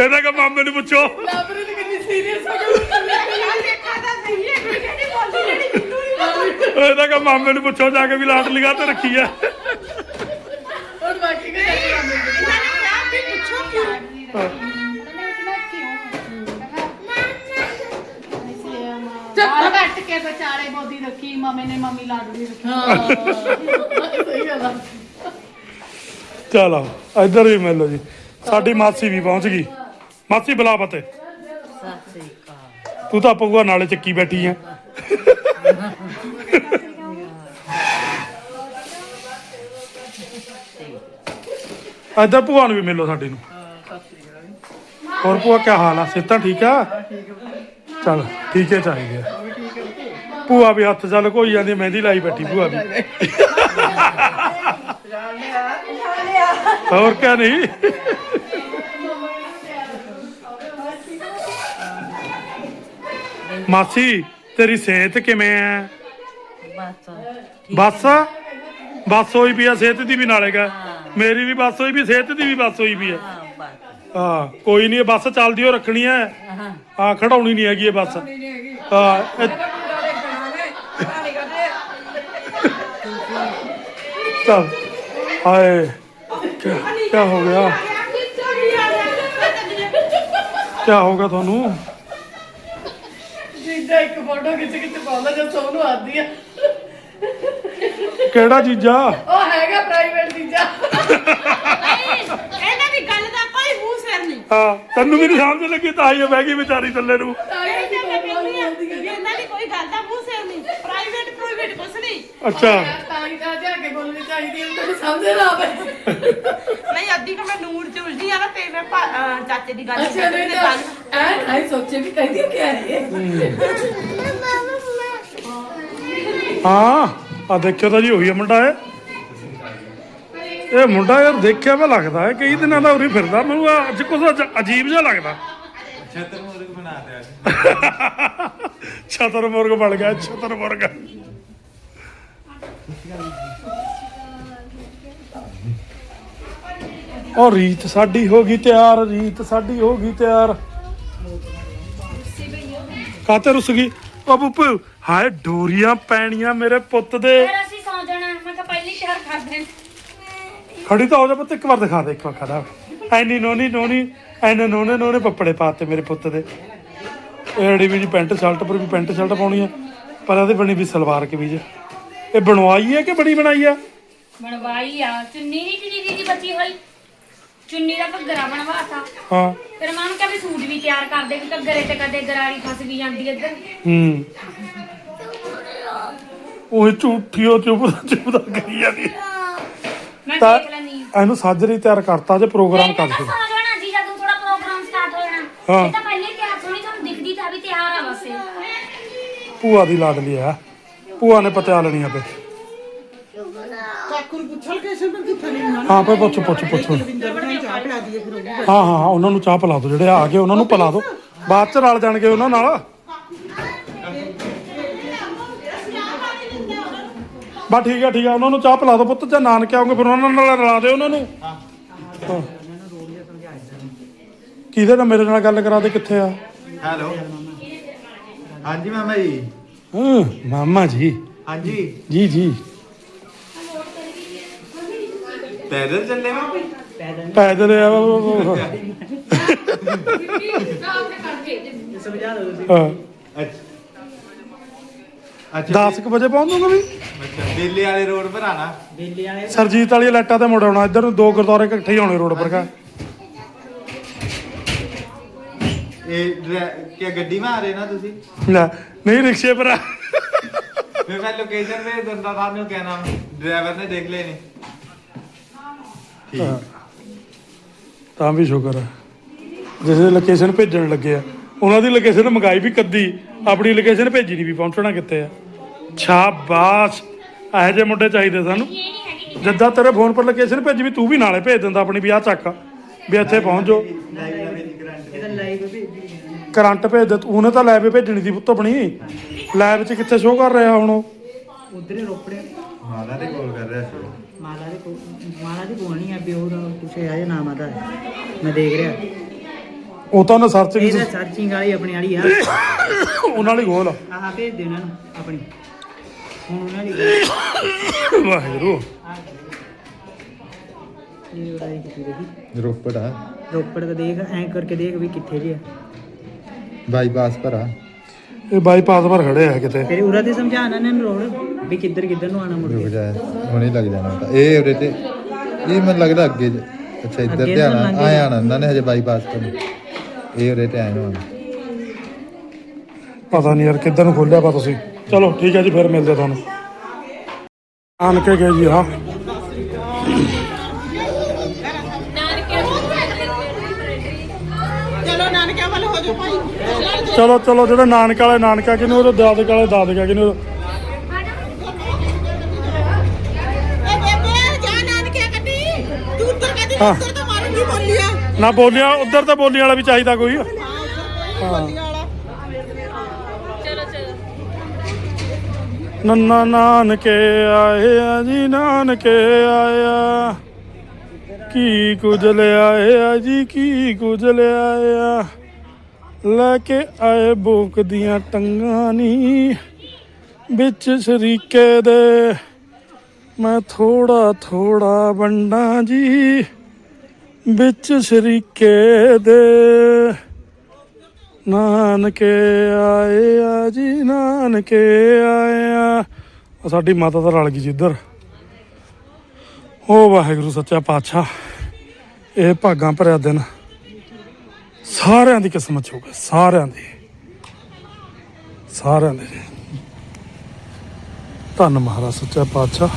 [SPEAKER 1] ਇਹਦਾ ਕਿ ਮਾਮੇ ਨੂੰ ਪੁੱਛੋ।
[SPEAKER 4] ਲਾਬਰੇ ਤੇ ਕਿੰਨੀ ਸੀਰੀਅਸ ਹੋ ਗਈ।
[SPEAKER 2] ਦੇਖਾ ਤਾਂ ਸਹੀ ਹੈ ਕੋਈ ਕਿਹੜੀ ਬੋਲੀ ਜਿਹੜੀ ਮੈਨੂੰ ਨਹੀਂ ਪਤਾ
[SPEAKER 1] ਇਹਦਾ ਕਿ ਮਾਮੇ ਨੂੰ ਪੁੱਛੋ ਜਾ ਕੇ ਵੀ ਲਾਟ ਲਿਗਾ ਤੇ ਰੱਖੀ ਆ।
[SPEAKER 4] ਔਰ ਬਾਕੀ ਕਾ ਜਾ ਕੇ ਆਉਂਦੇ
[SPEAKER 2] ਇਹਨਾਂ ਨੇ ਪੁੱਛੋ ਕਿਉਂ।
[SPEAKER 5] ਚਾਲ ਕੱਟ ਕੇ ਵਿਚਾਰੇ ਬੋਦੀ ਰੱਖੀ ਮਾਮੇ ਨੇ ਮਾਮੀ ਲਾਡਲੀ ਰੱਖੀ।
[SPEAKER 4] ਹਾਂ। ਸਹੀ ਗੱਲ ਆ।
[SPEAKER 1] ਚਲੋ ਇੱਧਰ ਵੀ ਮਿਲ ਜੀ। ਸਾਡੀ ਮਾਸੀ ਵੀ ਪਹੁੰਚ ਗਈ। ਮਾਸੀ ਬੁਲਾ ਪਤੇ ਤੂੰ ਤਾਂ ਪਊਆ ਨਾਲੇ ਚੱਕੀ ਬੈਠੀ ਆ ਇੱਧਰ ਭੂਆ ਨੂੰ ਵੀ ਮਿਲੋ ਸਾਡੀ ਨੂੰ। ਹੋਰ ਭੂਆ ਕੀ ਹਾਲ ਆ? ਸਿੱਧਾ ਠੀਕ ਆ। ਚਲ ਠੀਕ ਹੈ ਚਾਹੀਦੇ ਆ ਭੂਆ ਵੀ ਹੱਥ ਚੱਲ ਕੋਈ ਜਾਂਦੀ ਮਹਿੰਦੀ ਲਾਈ ਬੈਠੀ ਭੂਆ ਵੀ ਹੋਰ ਕਿਆ ਨਹੀਂ? ਮਾਸੀ ਤੇਰੀ ਸਿਹਤ ਕਿਵੇਂ ਐ ਬਸ ਬਸ? ਹੋਈ ਪਈ ਆ ਸਿਹਤ ਦੀ ਵੀ ਨਾਲੇਗਾ ਮੇਰੀ ਵੀ ਬਸ ਹੋਈ ਵੀ ਸਿਹਤ ਦੀ ਵੀ ਬਸ ਹੋਈ ਪਈ ਆ। ਹਾਂ ਕੋਈ ਨਹੀਂ ਬੱਸ ਚੱਲਦੀ ਹੋ ਰੱਖਣੀ ਐ ਹਾਂ। ਖੜਾਉਣੀ ਨਹੀਂ ਹੈਗੀ ਇਹ ਬੱਸ। ਹਾਂ ਇਹ- ਚੱਲ ਹਾਏ ਕੀ ਕੀ ਹੋ ਗਿਆ? ਕੀ ਹੋ ਗਿਆ ਤੁਹਾਨੂੰ?
[SPEAKER 4] ਜਿੱਦਾਂ ਇੱਕ ਫੋਟੋ ਖਿੱਚ ਕੇ ਤੇ ਪਾਉਂਦਾ ਜਦ ਸੌ ਨੂੰ ਆਦੀ ਆ।
[SPEAKER 1] ਕਿਹੜਾ ਚੀਜ਼ਾ
[SPEAKER 4] ਉਹ ਹੈਗਾ ਪ੍ਰਾਈਵੇਟ ਚੀਜ਼ਾਂ
[SPEAKER 2] ਇਹਨਾਂ ਦੀ ਗੱਲ ਸਿਰ ਨਹੀਂ
[SPEAKER 1] ਹਾਂ ਤੈਨੂੰ ਵੀ ਨਹੀਂ ਸਮਝ ਲੱਗੀ ਤਾਂ ਹੀ ਇਹ ਬਹਿ ਗਈ ਵਿਚਾਰੀ ਥੱਲੇ ਨੂੰ।
[SPEAKER 4] ਤਾਂ ਹੀ ਅਸੀਂ
[SPEAKER 2] ਮੈਂ
[SPEAKER 4] ਦੋਨੋਂ
[SPEAKER 2] ਕਹਿੰਦੀ ਆ
[SPEAKER 4] ਬੋਲਦੀ
[SPEAKER 2] ਕਿ ਇਹਨਾਂ ਦੀ ਕੋਈ ਗੱਲ ਦਾ ਮੂੰਹ ਸਿਰ ਨਹੀਂ। ਪ੍ਰਾਈਵੇਟ ਪ੍ਰਾਈਵੇਟ ਕੁਛ ਨਹੀਂ।
[SPEAKER 1] ਅੱਛਾ।
[SPEAKER 4] ਤਾਂ ਹੀ ਤਾਂ ਜਾ ਕੇ ਬੋਲਣੀ ਚਾਹੀਦੀ ਹੈ ਤੈਨੂੰ ਸਮਝ ਨਾ ਆਵੇ।
[SPEAKER 2] ਨਹੀਂ ਅੱਧੀ ਕਿ ਮੈਂ ਨੂਰ ਚ ਉਲਝੀ ਆ ਨਾ ਤੇ ਮੈਂ ਭਾ- ਅਹ ਚਾਚੇ ਦੀ ਗੱਲ
[SPEAKER 4] ਅੱਛਾ ਨਹੀਂ ਤਾਂ ਐ ਸੋਚੇ ਵੀ ਕਹਿੰਦੀ ਕਿ ਹਾਂ
[SPEAKER 1] ਆ ਦੇਖਿਓ ਤਾਂ ਜੀ ਉਹੀ ਆ ਮੁੰਡਾ ਹੈ ਇਹ ਮੁੰਡਾ ਯਾਰ ਦੇਖਿਆ ਵਾ ਲੱਗਦਾ ਹੈ ਕਈ ਦਿਨਾਂ ਦਾ ਉਰੀ ਫਿਰਦਾ ਮੈਨੂੰ ਅੱਜ ਕੁਝ ਅਜ- ਅਜੀਬ ਜਿਹਾ ਲੱਗਦਾ।
[SPEAKER 6] ਛਤਰ ਮੁਰਗ ਬਣਾ ਦਿਆ
[SPEAKER 1] ਛਤਰ ਮੁਰਗ ਬਣ ਗਿਆ ਛਤਰ ਮੁਰਗ। ਉਹ ਰੀਤ ਸਾਡੀ ਹੋ ਗਈ ਤਿਆਰ ਰੀਤ ਸਾਡੀ ਹੋ ਗਈ ਤਿਆਰ। ਕਾਤੇ ਰੁੱਸ ਗਈ? ਉਹ ਬੁੱਪ ਹਾਏ ਡੋਰੀਆਂ ਪੈਣੀਆਂ ਮੇਰੇ ਪੁੱਤ ਦੇ।
[SPEAKER 5] ਫਿਰ ਅਸੀਂ ਸੌ ਜਾਣਾ ਮੈਂ ਕਿਹਾ ਪਹਿਲੀ ਤਿਆਰ ਕਰ
[SPEAKER 1] ਖੜੀ ਤਾਂ ਹੋ ਜਾ ਪੁੱਤ ਇੱਕ ਵਾਰ ਦਿਖਾ ਦੇ ਇੱਕ ਵਾਰ ਖੜਾ ਐਨੀ ਨੋਨੀ ਨੋਨੀ ਐਨੇ ਨੋਨੇ ਨੋਨੇ ਪੱਪੜੇ ਪਾਤੇ ਮੇਰੇ ਪੁੱਤ ਦੇ। ਐੜੀ ਵੀ ਜੀ ਪੈਂਟ ਸ਼ਰਟ ਪਰ ਵੀ ਪੈਂਟ ਸ਼ਰਟ ਪਾਉਣੀ ਆ ਪਰ ਇਹਦੇ ਬਣੀ ਵੀ ਸਲਵਾਰ ਕਮੀਜ਼। ਇਹ ਬਣਵਾਈ ਹੈ ਕਿ ਬੜੀ ਬਣਾਈ ਆ?
[SPEAKER 5] ਬਣਵਾਈ ਆ। ਚੁੰਨੀ ਨਹੀਂ ਕਿ ਦੀਦੀ ਦੀ ਬੱਚੀ ਹੋਈ? ਚੁੰਨੀ ਦਾ ਘੱਗਰਾ ਬਣਵਾਤਾ।
[SPEAKER 1] ਹਾਂ।
[SPEAKER 5] ਫਿਰ ਮਾਂ ਨੂੰ ਕਿਹਾ ਵੀ ਸੂਟ ਵੀ ਤਿਆਰ ਕਰ ਦੇ ਕਿ ਘੱਗਰੇ ਤੇ ਕਦੇ ਗਰਾਰੀ ਫਸ ਵੀ ਜਾਂਦੀ ਹੈ ਇੱਧਰ।
[SPEAKER 1] ਹੂੰ। ਉਹ ਝੂਠੀ ਉਹ ਚੁੱਪ ਚੁੱਪ ਦਾ ਕਰੀ ਜਾਂਦੀ।
[SPEAKER 5] ਮੈਂ
[SPEAKER 1] ਤਾਂ
[SPEAKER 5] ਦੇਖ ਲੈਣੀ ਆ
[SPEAKER 1] ਇਹਨੂੰ ਸਾਜਰੀ ਤਿਆਰ ਕਰਤਾ ਜੇ ਪ੍ਰੋਗਰਾਮ ਕਰ ਦੇ
[SPEAKER 5] ਸੌ ਜਾਣਾ ਜੀ ਜਦੋਂ ਥੋੜਾ ਪ੍ਰੋਗਰਾਮ ਸਟਾਰਟ ਹੋ ਜਾਣਾ।
[SPEAKER 1] ਹਾਂ।
[SPEAKER 5] ਇਹ ਤਾਂ ਪਹਿਲੇ ਹੀ ਤਿਆਰ ਸੋਹਣੀ ਤੁਹਾਨੂੰ ਦਿਖਦੀ ਤਾਂ ਵੀ ਤਿਆਰ ਆ ਬਸ ਇਹ।
[SPEAKER 1] ਭੂਆ ਦੀ ਲਾਡਲੀ ਆ। ਭੂਆ ਨੇ ਪਤਿਆ ਲੈਣੀ
[SPEAKER 2] ਕਾਕੂ ਨੂੰ ਕਿੱਥੇ ਨਹੀਂ ਹੋਣਾ
[SPEAKER 1] ਹਾਂ ਪੇ ਪੁੱਛ ਪੁੱਛ ਪੁੱਛ।
[SPEAKER 2] ਕੁਲਵਿੰਦਰ ਬਣਾ ਚਾਹ ਪਿਲਾ ਦਈਏ ਫਿਰ ਉਹ ਵੀ।
[SPEAKER 1] ਹਾਂ ਹਾਂ ਉਹਨਾਂ ਨੂੰ ਚਾਹ ਪਿਲਾ ਦਿਓ ਜਿਹੜੇ ਆ ਗਏ ਉਹਨਾਂ ਨੂੰ ਪਿਲਾ ਦਿਓ। ਬਾਅਦ ਚ ਰਲ ਜਾਣਗੇ ਉਹਨਾਂ ਨਾਲ। ਬਾ ਠੀਕ ਆ ਠੀਕ ਆ ਉਹਨਾਂ ਨੂੰ ਚਾਹ ਪਿਲਾ ਦਿਓ ਪੁੱਤ ਜੇ ਨਾਨਕੇ ਆਉਂਗੇ ਫਿਰ ਉਹਨਾਂ ਨਾਲ ਰਲਾ ਦਿਓ ਉਹਨਾਂ ਨੂੰ। ਹਾਂ। ਕਿਹਦੇ ਨਾਲ ਮੇਰੇ ਨਾਲ ਗੱਲ ਕਰਾ ਦੇ ਕਿੱਥੇ ਆ?
[SPEAKER 6] ਹੈਲੋ। ਹਾਂਜੀ ਮਾਮਾ ਜੀ।
[SPEAKER 1] ਹਾਂ ਮਾਮਾ ਜੀ।
[SPEAKER 6] ਹਾਂਜੀ।
[SPEAKER 1] ਜੀ ਜੀ।
[SPEAKER 6] ਪੈਦਲ ਚੱਲੇ ਮੈਂ
[SPEAKER 1] ਪੈਦਲ ਆ ਹਾਂ।
[SPEAKER 6] ਅੱਛਾ।
[SPEAKER 1] 10 ਵਜੇ ਪਹੁੰਚ ਵੀ?
[SPEAKER 6] ਅੱਛਾ ਦਿੱਲੀ ਵਾਲੇ ਰੋਡ ਪਰ ਆਣਾ।
[SPEAKER 1] ਸਰਜੀਤ ਵਾਲੀ ਲਾਈਟਾਂ ਤੇ ਮੁੜ ਆਉਣਾ ਇੱਧਰ ਨੂੰ ਦੋ ਗੁਰਦੁਆਰੇ ਇਕੱਠੇ ਹੀ ਆਉਣੇ ਰੋਡ ਪਰ ਕਾ।
[SPEAKER 6] ਇਹ ਕੀ ਗੱਡੀ ਮਾ ਰਹੇ ਨਾ ਤੁਸੀਂ?
[SPEAKER 1] ਲੈ ਨਹੀਂ ਰਿਕਸ਼ੇ ਪਰ ਆ।
[SPEAKER 6] ਫਿਰ ਮੈਂ ਲੋਕੇਸ਼ਨ ਭੇਜ ਦਿੰਦਾ ਤੁਹਾਨੂੰ ਕਿਆ ਨਾਮ ਡਰਾਈਵਰ ਨੇ ਦੇਖ ਲੈਣੀ ਠੀਕ
[SPEAKER 1] ਤਾਂ ਵੀ ਸ਼ੁਕਰ ਹੈ ਜਿਹੜੇ ਲੋਕੇਸ਼ਨ ਭੇਜਣ ਲੱਗੇ ਆ। ਉਹਨਾਂ ਦੀ ਲੋਕੇਸ਼ਨ ਮੰਗਾਈ ਵੀ ਕੱਦੀ। ਆਪਣੀ ਲੋਕੇਸ਼ਨ ਭੇਜੀ ਨਹੀਂ ਵੀ ਪਹੁੰਚਣਾ ਕਿੱਥੇ ਆ? ਸ਼ਾਬਾਸ਼! ਇਹੋ ਜਿਹੇ ਮੁੰਡੇ ਚਾਹੀਦੇ ਸਾਨੂੰ। ਜਿੱਦਾਂ ਤੇਰੇ ਫੋਨ ਪਰ ਲੋਕੇਸ਼ਨ ਭੇਜੀ ਵੀ ਤੂੰ ਵੀ ਨਾਲੇ ਭੇਜ ਦਿੰਦਾ ਆਪਣੀ ਵੀ ਆਹ ਚੱਕ ਵੀ ਇੱਥੇ ਪਹੁੰਚ ਜਾਓ। ਕਰੰਟ ਭੇਜ ਦੇ ਤੂੰ ਉਹਨੇ ਤਾਂ ਲੈਬ ਭੇਜਣੀ ਸੀ ਪੁੱਤ ਆਪਣੀ। ਲੈਬ 'ਚ ਕਿੱਥੇ ਸ਼ੋਅ ਕਰ ਰਿਹਾ ਹੁਣ ਉਹ?
[SPEAKER 2] ਉਧਰ ਹੀ ਰੋਪੜੇ
[SPEAKER 6] ਮਾਲਾ ਦੇ ਕੋਲ ਕਰ ਰਿਹਾ ਸੀ
[SPEAKER 2] ਮਾਲਾ ਦੇ ਕੋਲ ਮਾਲਾ ਦੀ ਨਹੀਂ ਆ ਵੀ ਉਹਦਾ ਕੁਛ ਆ ਜੇ ਨਾਮ ਆਦਾ ਮੈਂ ਦੇਖ ਰਿਹਾ।
[SPEAKER 1] ਉਹ ਤਾਂ ਉਹਨੇ ਸਰਚ
[SPEAKER 2] ਇਹ ਤਾਂ ਸਰਚਿੰਗ ਵਾਲੀ ਆਪਣੀ ਵਾਲੀ ਆ।
[SPEAKER 1] ਉਹਨਾਂ ਵਾਲੀ ਗੋਲ
[SPEAKER 2] ਆਹ ਭੇਜ ਦੇ ਉਹਨਾਂ ਨੂੰ ਆਪਣੀ। ਹੁਣ ਉਹਨਾਂ ਦੀ
[SPEAKER 1] ਵਾਹਿਗੁਰੂ।
[SPEAKER 2] ਇਹ ਬੜਾਈ ਕਿੱਥੇ ਦੇਖੀ।
[SPEAKER 6] ਰੋਪੜ ਆ।
[SPEAKER 2] ਰੋਪੜ ਦਾ ਦੇਖ ਐਂ ਕਰਕੇ ਦੇਖ ਵੀ ਕਿੱਥੇ ਜੇ ਆ।
[SPEAKER 6] ਬਾਈਪਾਸ ਪਰ ਆ।
[SPEAKER 1] ਇਹ ਬਾਈਪਾਸ ਪਰ ਖੜੇ ਆ ਕਿਤੇ।
[SPEAKER 2] ਫਿਰ ਉਰਾ ਤੇ ਸਮਝਾਣਾ ਨੂੰ ਰੋਡ ਵੀ ਕਿੱਧਰ ਕਿੱਧਰ ਨੂੰ ਆਣਾ ਮੁੜ
[SPEAKER 6] ਰੁਕ
[SPEAKER 2] ਕੇ।
[SPEAKER 6] ਜਾ ਹੁਣੇ ਲੱਗ ਜਾਣਾ ਤਾਂ। ਇਹ ਉਰੇ ਤੇ ਇਹ ਮੈਨੂੰ ਲੱਗਦਾ ਅੱਗੇ ਜ- ਅੱਛਾ ਇੱਧਰ
[SPEAKER 2] ਅੱਗੇ
[SPEAKER 6] ਤੇ
[SPEAKER 2] ਨੂੰ
[SPEAKER 6] ਆਣਾ
[SPEAKER 2] ਲੰਘੇ
[SPEAKER 6] ਆਏ ਆਣਾ ਇਹਨਾਂ ਨੇ ਹਜੇ ਬਾਈਪਾਸ ਤੋਂ। ਇਹ ਉਰੇ ਤੇ ਆਏ ਨੂੰ।
[SPEAKER 1] ਪਤਾ ਨਹੀਂ ਯਾਰ ਕਿੱਧਰ ਨੂੰ ਖੋਲਿਆ ਪਾ ਤੁਸੀਂ। ਚਲੋ ਠੀਕ ਹੈ ਜੀ ਫਿਰ ਮਿਲਦੇ ਤੁਹਾਨੂੰ। ਆਣ ਕੇ ਗਏ ਜੀ ਹਾਂ।
[SPEAKER 2] ਚਲੋ
[SPEAKER 1] ਚਲੋ ਚਲੋ ਜਿਹੜੇ ਨਾਨਕ ਵਾਲੇ ਨਾਨਕਾ ਕਿਨੂੰ ਉਹਦੇ ਦਾਦਕ ਵਾਲੇ ਦਾਦਕਾ ਕਿਨੂੰ
[SPEAKER 2] ਏ ਬੇਬੇ ਜਾ ਨਾਨਕਿਆਂ ਕੱਢੀ। ਤੂੰ ਉੱਧਰ ਕੱਢੀ
[SPEAKER 1] ਹਾਂ। ਨਾ ਬੋਲਿਆ, ਉਧਰ ਤਾਂ ਬੋਲੀ ਵਾਲਾ ਵੀ ਚਾਹੀਦਾ ਕੋਈ।
[SPEAKER 2] ਹਾਂ।
[SPEAKER 1] ਨੰਨਾ ਨਾਨਕੇ ਆਇਆ ਜੀ, ਨਾਨਕੇ ਆਇਆ ਕੀ ਕੁਝ ਲਿਆਇਆ ਜੀ, ਕੀ ਕੁਝ ਲਿਆਇਆ ਲੈ ਕੇ ਆਏ ਬੋਕ ਦੀਆਂ ਟੰਗਾਂ ਨੀ, ਵਿੱਚ ਸ਼ਰੀਕੇ ਦੇ। ਮੈਂ ਥੋੜਾ ਥੋੜਾ ਵੰਡਾਂ ਜੀ। ਵਿੱਚ ਸ਼ਰੀਕੇ ਦੇ। ਨਾਨਕੇ ਆਏ ਆ ਜੀ, ਨਾਨਕੇ ਆਏ ਆ। ਸਾਡੀ ਮਾਤਾ ਤਾਂ ਰਲ ਗਈ ਜੀ ਇੱਧਰ। ਓ ਵਾਹਿਗੁਰੂ ਸੱਚਾ ਪਾਤਸ਼ਾਹ, ਇਹ ਭਾਗਾਂ ਭਰਿਆ ਦਿਨ ਸਾਰਿਆਂ ਦੀ ਕਿਸਮਤ ਚ ਹੋਵੇ ਸਾਰਿਆਂ ਦੀ। ਸਾਰਿਆਂ ਦੇ ਧੰਨ ਮਹਾਰਾਜ, ਸੱਚਾ ਪਾਤਸ਼ਾਹ।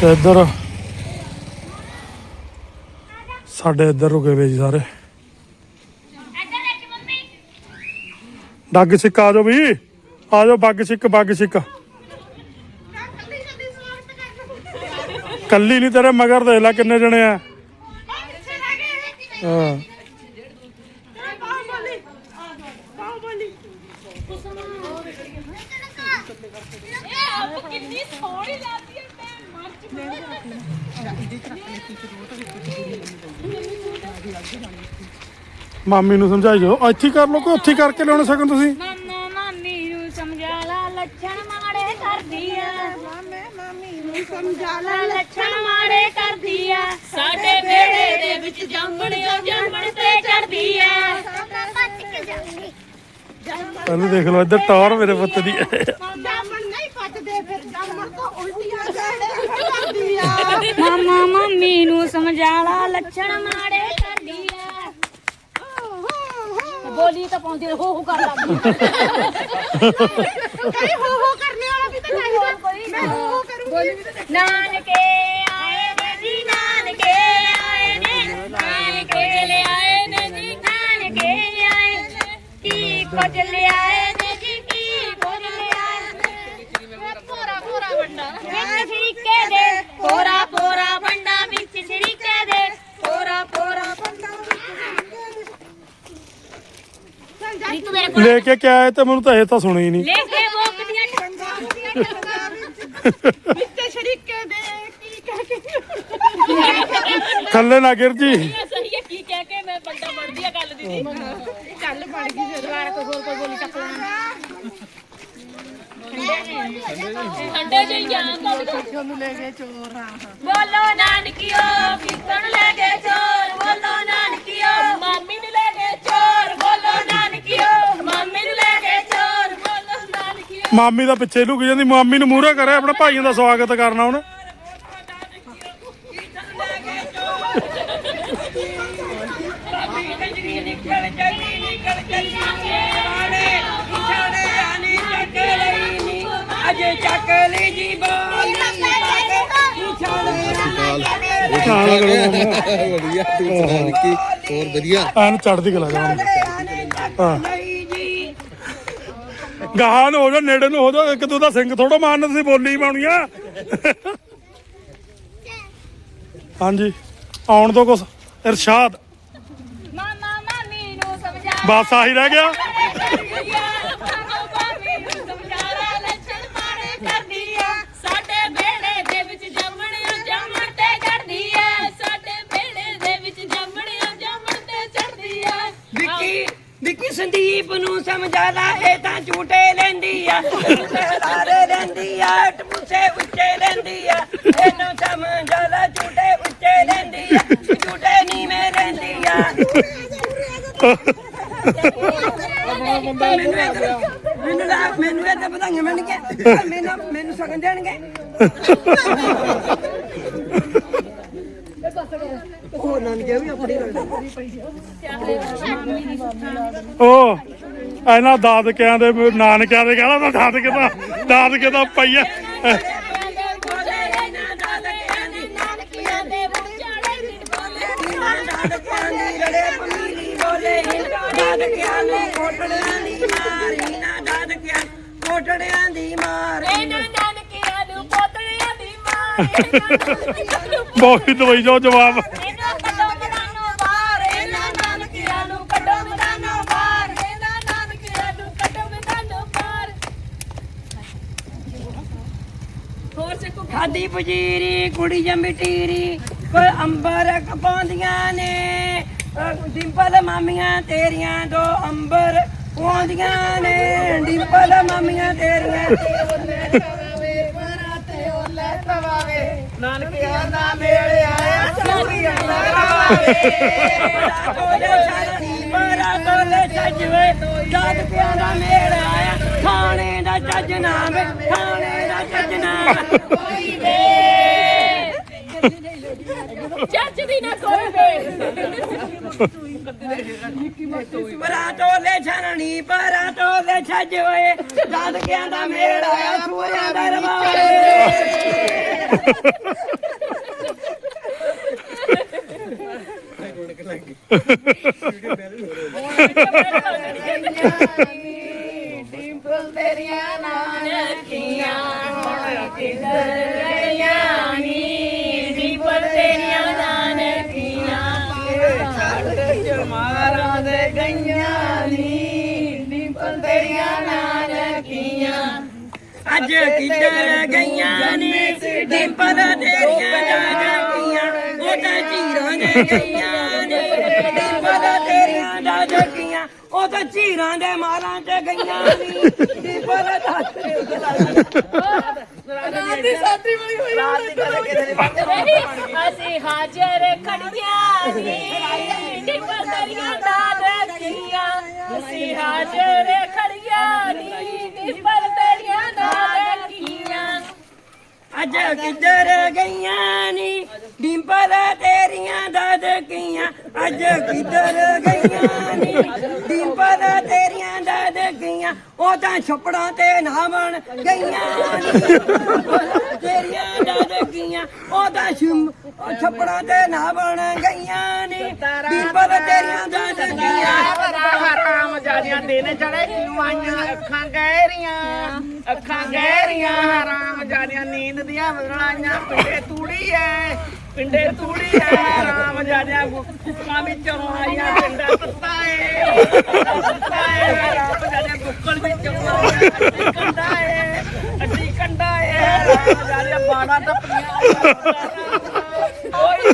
[SPEAKER 1] ਤੇ ਇੱਧਰ ਸਾਡੇ ਇੱਧਰ ਰੁਕੇ ਵੇ ਜੀ ਸਾਰੇ। ਡੱਗ ਸਿੱਕ ਆ ਜਾਓ ਵੀ। ਆ ਜਾਓ ਬੱਗ ਸਿੱਕ ਬੱਗ ਸਿੱਕ। ਕੱਲੀ ਨਹੀਂ ਤੇਰੇ ਮਗਰ ਦੇਖ ਲੈ ਕਿੰਨੇ ਜਣੇ ਆ। ਹਾਂ।
[SPEAKER 5] ਕਿੰਨੀ ਸੋਹਣੀ ਲੱਗਦੀ
[SPEAKER 1] ਮਾਮੀ ਨੂੰ ਸਮਝਾਈ ਜਾਓ ਇੱਥੇ ਹੀ ਕਰ ਲਓ ਕਿ ਉੱਥੇ ਹੀ ਕਰਕੇ ਲਿਆਉਣੇ ਸਕਣ ਤੁਸੀਂ?
[SPEAKER 5] ਮਾਮਾ ਮਾਮੀ ਨੂੰ ਸਮਝਾ ਲਾ ਲੱਛਣ ਮਾੜੇ ਕਰਦੀ ਆ।
[SPEAKER 2] ਮਾਮੇ ਮਾਮੀ ਨੂੰ ਸਮਝਾ
[SPEAKER 5] ਲਾ ਲੱਛਣ ਮਾੜੇ ਕਰਦੀ ਆ। ਸਾਡੇ ਵਿਹੜੇ ਦੇ ਵਿੱਚ ਜੰਮਣਿਓ ਜੰਮਣ ਤੇ ਚੜਦੀ ਆ।
[SPEAKER 1] ਪਹਿਲੇ ਦੇਖ ਲਓ ਇੱਧਰ ਟੌਰ ਮੇਰੇ ਪੁੱਤ ਦੀ।
[SPEAKER 2] ਜਾਮਣ ਨਹੀਂ ਪੱਟਦੇ ਫਿਰ ਜਾਮਣ ਤਾਂ ਉਲਟੀਆਂ ਕਰਦੀ ਆ
[SPEAKER 5] ਮਾਮਾ ਮੰਮੀ ਨੂੰ ਸਮਝਾ ਲਾ ਲੱਛਣ ਮਾੜੇ ਕਰਦੀ ਆ ਬੋਲੀ ਤਾਂ ਪਾਉਂਦੀ ਹੋ ਹੋ ਕਰ ਲੱਗੀ
[SPEAKER 2] ਕਈ ਹੋ ਹੋ ਕਰਨੇ ਵਾਲਾ ਵੀ ਤਾਂ ਨਹੀਂ ਮੈਂ ਹੋ। ਹੋ ਕਰੂੰਗੀ।
[SPEAKER 5] ਨਾਨਕੇ ਆਏ ਨੇ ਜੀ ਨਾਨਕੇ ਆਏ ਨੇ। ਨਾਨਕੇ ਲੈ ਆਏ ਨੇ ਜੀ ਨਾਨਕੇ ਆਏ ਕੀ ਕੁਝ ਲਿਆਏ ਨੇ ਜੀ ਕੀ ਕੁਝ ਲਿਆਏ ਨੇ ਪੋਰਾ ਪੋਰਾ ਵੰਡਾ ਵਿੱਚ ਸ਼ਰੀਕੇ ਦੇ ਪੋਰਾ ਪੋਰਾ ਵੰਡਾ ਵਿੱਚ ਸ਼ਰੀਕੇ ਦੇ ਪੋਰਾ ਪੋਰਾ ਰੀਤੂ ਮੇਰੇ ਕੋਲ
[SPEAKER 1] ਲੈ ਕੇ ਕਿਆ ਆਏ ਤੇ ਮੈਨੂੰ ਤਾਂ ਇਹ ਤਾਂ ਸੁਣੀ ਨਹੀਂ।
[SPEAKER 5] ਲੈ ਕੇ ਬੋਕਦੀਆਂ ਟੰਗਾਂ
[SPEAKER 2] ਮਿੱਤੇ ਸ਼ਰੀਕੇ ਦੇ ਕੀ ਕਹਿ ਕੇ।
[SPEAKER 1] ਥੱਲੇ ਨਾ ਗਿਰ ਜੀ।
[SPEAKER 5] ਸਹੀ ਹੈ ਕੀ ਕਹਿ ਕੇ ਮੈਂ ਬੰਦਾ ਬਣਦੀ ਆ ਗੱਲ ਦੀ।
[SPEAKER 2] ਚੱਲ ਬਣ ਗਈ ਫਿਰ
[SPEAKER 5] ਦੁਬਾਰਾ ਕੋਈ ਹੋਰ ਕੋਈ ਬੋਲੀ ਚੱਕ ਲੈਣਾ। ਠੰਡੇ ਜਿਹੀ ਜਾਨ ਕੱਢ ਦੋ
[SPEAKER 2] ਉਹਨੂੰ ਲੈ ਗਏ ਚੋਰ
[SPEAKER 5] ਬੋਲੋ ਨਾਨਕੀਓ ਕਿੱਕਣ ਲੈ ਗਏ ਚੋਰ। ਮਾਮੀ
[SPEAKER 1] ਦਾ ਪਿੱਛੇ ਲੁਕ ਜਾਂਦੀ ਮਾਮੀ ਨੂੰ ਮੂਹਰੇ ਕਰੇ ਆਪਣੇ ਭਾਈਆਂ ਦਾ ਸਵਾਗਤ ਕਰਨਾ ਉਹਨੇ
[SPEAKER 3] ਅਜੇ ਚੱਕ ਲਈ ਜੀ ਬਾਲੀ
[SPEAKER 7] ਵਧੀਆ ਤੂੰ ਸੁਣਾ ਨਿੱਕੀ ਹੋਰ ਵਧੀਆ।
[SPEAKER 1] ਐਨ ਚੜਦੀ ਕਲਾ ਜਾਣ ਹਾਂ। ਗਾਹਾਂ ਨੂੰ ਹੋ ਜਾ ਨੇੜੇ ਨੂੰ ਹੋ ਜਾ ਇੱਕ ਤੂੰ ਦਾ ਸਿੰਘ ਥੋੜਾ ਮਾਰਨ ਤੁਸੀਂ ਬੋਲੀ ਪਾਉਣੀ ਆ। ਹਾਂਜੀ ਆਉਣ ਦੋ ਕੁਛ ਇਰਸ਼ਾਦ।
[SPEAKER 5] ਮਾਮਾ ਮਾਮੀ ਨੂੰ ਸਮਝਾ।
[SPEAKER 1] ਬਸ ਆਹੀ ਰਹਿ ਗਿਆ।
[SPEAKER 3] ਵਿੱਕੀ ਸੰਦੀਪ ਨੂੰ ਸਮਝਾ ਲਾ ਇਹ ਤਾਂ ਝੂਟੇ ਲੈਂਦੀ ਆ। ਸਾਰੇ ਲੈਂਦੀ ਆ ਟਪੂਸੇ ਉੱਚੇ ਲੈਂਦੀ ਆ। ਇਹ ਸਮਝਾ ਲਾ ਝੂਟੇ ਉੱਚੇ ਲੈਂਦੀ ਆ। ਝੂਟੇ ਨਹੀਂ ਮੈਂ ਲੈਂਦੀ ਆ। ਮੈਨੂੰ ਇਹ ਮੈਨੂੰ ਲਾ ਮੈਨੂੰ ਇਹ ਤਾਂ ਵਧਾਈਆਂ ਮਿਲਣਗੀਆਂ। ਮੈਨੂੰ ਮੈਨੂੰ ਸਗਨ ਦੇਣਗੇ। ਉਹ ਨੰਗੇ ਵੀ ਆਪਣੀ
[SPEAKER 1] ਉਹ ਇਹਨਾਂ ਦਾਦਕਿਆਂ ਦੇ ਨਾਨਕਿਆਂ ਦੇ ਕਹਿੰਦਾ ਤਾਂ ਦਾਦਕੇ ਦਾ ਦਾਦਕੇ ਦਾ ਪਈਆ।
[SPEAKER 3] ਕੋਟੜਿਆਂ ਦੀ ਮਾਰੀ ਨਾ, ਦਾਦਕਿਆਂ ਕੋਟੜਿਆਂ ਦੀ ਮਾਰ
[SPEAKER 5] ਬਾਹਰ ਹੋਰ ਸੇ ਕੋ?
[SPEAKER 3] ਖਾਦੀ ਪਜੀਰੀ, ਕੁੜੀ ਜੰਮੀ ਟੀਰੀ ਕੋਈ ਅੰਬਰ ਕਪਾਉਂਦੀਆਂ ਨੇ। ਅਹ ਡਿੰਪਲ ਮਾਮੀਆਂ ਤੇਰੀਆਂ, ਦੋ ਅੰਬਰ ਪਾਉਂਦੀਆਂ ਨੇ। ਡਿੰਪਲ ਮਾਮੀਆਂ ਤੇਰੀਆਂ ਨਾਨਕਿਆਂ ਦਾ ਮੇਲ ਆਇਆ ਚੌਰੀਆਂ ਦਾ ਕੋਲੇ ਛਾਤੀ ਮਰਾ ਕੋਲੇ ਛੱਜਵੇ ਦਾਦਕਿਆਂ ਦਾ ਮੇਲ ਆਇਆ ਖਾਣੇ ਦਾ ਚੱਜ ਨਾਮ ਖਾਣੇ ਦਾ ਚੱਜ ਨਾਮ
[SPEAKER 5] ਕੋਈ ਵੇ। ਚੱਜ ਦੀ ਨਾ ਕੋਈ ਵੇ।
[SPEAKER 3] ਪਰਾ ਟੋਲੇ ਛਣਨੀ ਪਰਾ ਟੋਲੇ ਛੱਜ ਹੋਏ ਦਾਦਕਿਆਂ ਦਾ ਆਇਆ ਸੂਰਿਆਂ ਦਾ ਰਵਾਵੇ
[SPEAKER 5] ਗਈਆਂ ਨੀ
[SPEAKER 3] ਡਿੰਪਲ ਤੇਰੀਆਂ ਨਾਨਕੀਆਂ ਉਹ ਤਾਂ ਚੀਰਾਂ ਦੇ ਗਈਆਂ ਨੀ। ਡਿੰਪਲ ਡਿੰਪਲ ਤੇਰੀਆਂ ਦਾਦਕੀਆਂ ਉਹ ਤਾਂ ਝੀਰਾਂ ਦੇ ਮਾਰਾਂ ਚ ਗਈਆਂ ਨੀ। ਡਿੰਪਲ
[SPEAKER 4] ਰਾਤੀ ਸਾਡੀ ਬਣੀ ਹੋਈ
[SPEAKER 5] ਅਸੀਂ ਹਾਜ਼ਰ ਖੜੀਆਂ ਨੀ। ਡਿੰਪਲ ਤੇਰੀਆਂ ਦਾਦਕੀਆਂ ਅਸੀਂ ਹਾਜ਼ਰ ਖੜੀਆਂ ਨੀ ਡਿੰਪਲ ਤੇਰੀਆਂ ਦਾਦਕੀਆਂ
[SPEAKER 3] ਅੱਜ ਕਿੱਧਰ ਗਈਆਂ ਨੀ? ਡਿੰਪਲ ਤੇਰੀਆਂ ਦਾਦਕੀਆਂ ਅੱਜ ਕਿੱਧਰ ਗਈਆਂ ਨੀ? ਡਿੰਪਲ ਤੇਰੀਆਂ ਦਾਦਕੀਆਂ ਉਹ ਤਾਂ ਛੱਪੜਾਂ ਤੇ ਨਾਵਣ ਗਈਆਂ। ਨੀ ਤੇਰੀਆਂ ਦਾਦਕੀਆਂ ਉਹ ਤਾਂ ਛਿਮ- ਉਹ ਛੱਪੜਾਂ ਤੇ ਨਾਵਣ ਗਈਆਂ ਨੀ। ਡਿੰਪਲ ਤੇਰੀਆਂ ਦਾਦਕੀਆਂ
[SPEAKER 8] ਹਰਾਮ ਜਾਦੀਆਂ ਦਿਨ ਚੜੇ ਕਿਉਂ ਆਈਆਂ ਅੱਖਾਂ ਗਹਿਰੀਆਂ ਅੱਖਾਂ ਗਹਿਰੀਆਂ ਹਰਾਮ ਜਾਦੀਆਂ ਨੀਂਦ ਦੀਆਂ ਬਦਲਾਈਆਂ ਪਿੰਡੇ ਤੂੜੀ ਐ ਪਿੰਡੇ ਤੂੜੀ ਐ ਹਰਾਮ ਜਾਦੀਆਂ ਕੁੱਕਾਂ ਵਿੱਚੋਂ ਆਈਆਂ ਪਿੰਡਾ ਤੱਤਾ ਏ ਤੱਤਾ ਏ ਹਰਾਮ ਜਾਦੀਆਂ ਕੁੱਕੜ ਵਿੱਚੋਂ ਆਈਆਂ ਕੰਡਾ ਏ ਅੱਡੀ ਕੰਡਾ ਏ ਹਰਾਮ ਟੱਪੀਆਂ ਓਏ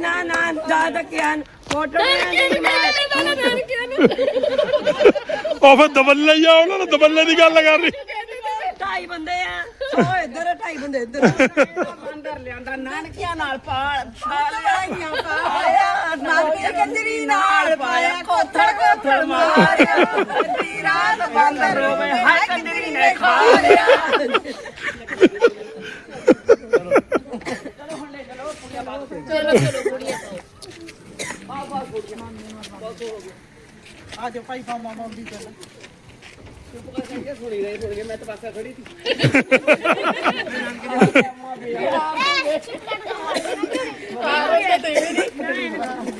[SPEAKER 8] ਨਾਲ
[SPEAKER 3] ਨਾਨਕਿਆਂ ਕੋਟੜਿਆਂ ਦੀ ਮਾਂ ਕੋਟੜਿਆਂ ਦੀ ਮਾਂ।
[SPEAKER 1] ਉਹ ਫਿਰ ਦਬੱਲੇ ਹੀ ਆ ਉਹਨਾਂ ਨੇ ਦਬੱਲੇ ਦੀ ਗੱਲ ਕਰ ਰਹੀ
[SPEAKER 3] ਢਾਈ ਬੰਦੇ ਆ। ਸੋ ਇੱਧਰ ਢਾਈ ਬੰਦੇ ਇੱਧਰ।
[SPEAKER 8] ਅੰਦਰ ਲਿਆਂਦਾ ਨਾਨਕਿਆਂ ਨਾਲ ਪਾਲ ਸਾਲਿਆਂ ਪਾਲਿਆ
[SPEAKER 2] ਨਾਨਕੀ ਕੰਜਰੀ ਨਾਲ ਪਾਇਆ ਕੋਥੜ ਕੋਥੜ ਮਾਰਿਆ। ਕੰਦਰੋ ਮੈਂ ਹਾਏ ਕੰਦਰੀ ਨੇ ਖਾ ਲਿਆ।
[SPEAKER 4] ਚਲੋ ਚਲੋ ਗੁੜੀਆ।
[SPEAKER 2] ਆ ਬਾ ਗੁੜੀਆ ਬਹੁਤ ਹੋ ਗਿਆ ਆ ਜਾ ਭਾਈ ਪਾ ਮਾਮਾ ਦੀ ਚੱਲ। ਚੁੱਪ ਕਰ ਜਾਈਏ ਸੁਣੀ
[SPEAKER 3] ਰਹੀ ਸੁਣ ਕੇ ਮੈਂ ਤਾਂ ਪਾਸਾ ਖੜੀ ਸੀ ਆ ਰਹੇ ਤੇ ਵੀ ਨਹੀਂ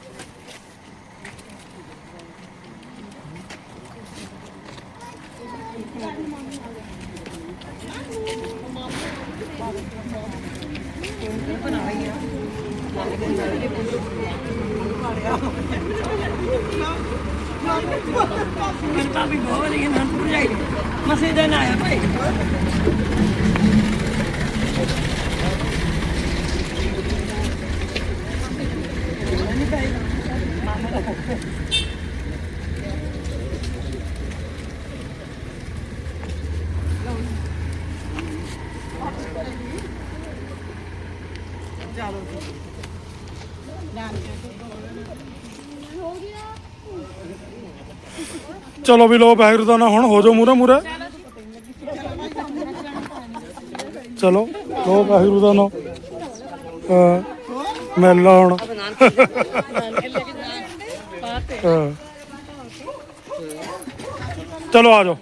[SPEAKER 3] ਮੇਰੇ ਪਾਪੀ ਬਹੁਤ ਵਧੀਆ ਨਾ ਤੁਰ ਜਾਈ ਮਸੇ ਦਾ ਨਾ ਆਇਆ ਭਾਈ ਨਹੀਂ ਭਾਈ ਮਾਮਾ ਦਾ
[SPEAKER 1] ਚਲੋ ਵੀ ਲੋ ਵਾਹਿਗੁਰੂ ਦਾ ਨਾ ਹੁਣ ਹੋ ਜਾਓ ਮੂਰੇ ਮੂਰੇ ਚਲੋ ਲੋ ਵਾਹਿਗੁਰੂ ਦਾ ਨਾ ਮਿਲ ਲਾ ਹੁਣ। ਹਾਂ। ਚਲੋ ਆ ਜਾਓ।